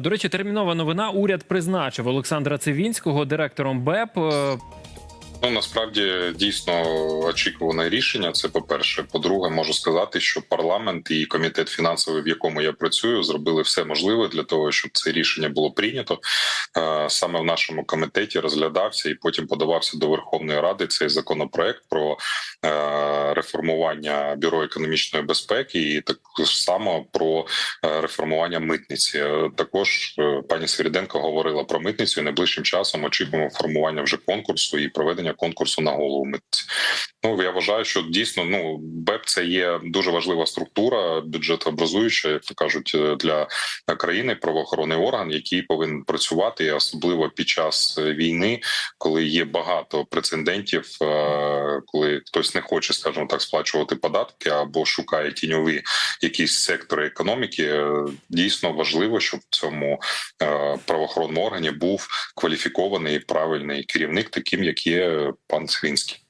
До речі, термінова новина. Уряд призначив Олександра Цивінського директором БЕП. Е, Ну насправді дійсно очікуване рішення. Це по перше. По-друге, можу сказати, що парламент і комітет фінансовий, в якому я працюю, зробили все можливе для того, щоб це рішення було прийнято. Е, Саме в нашому комітеті розглядався і потім подавався до Верховної Ради цей законопроект про е, реформування бюро економічної безпеки, і так само про е, реформування митниці. Е, Також е, пані Свіріденко говорила про митницю. і Найближчим часом очікуємо формування вже конкурсу і проведення конкурсу на голову митниці. Ну я вважаю, що дійсно ну БЕП це є дуже важлива структура, бюджетообразуюча, як то кажуть, е, для країни правоохоронний орган, який повинен працювати, особливо під час е, війни, коли є багато прецедентів, е, коли хтось не хоче, скажімо так, сплачувати податки або шукає тіньові якісь сектори економіки. Дійсно важливо, щоб в цьому правоохоронному органі був кваліфікований правильний керівник, таким як є пан Цвінський.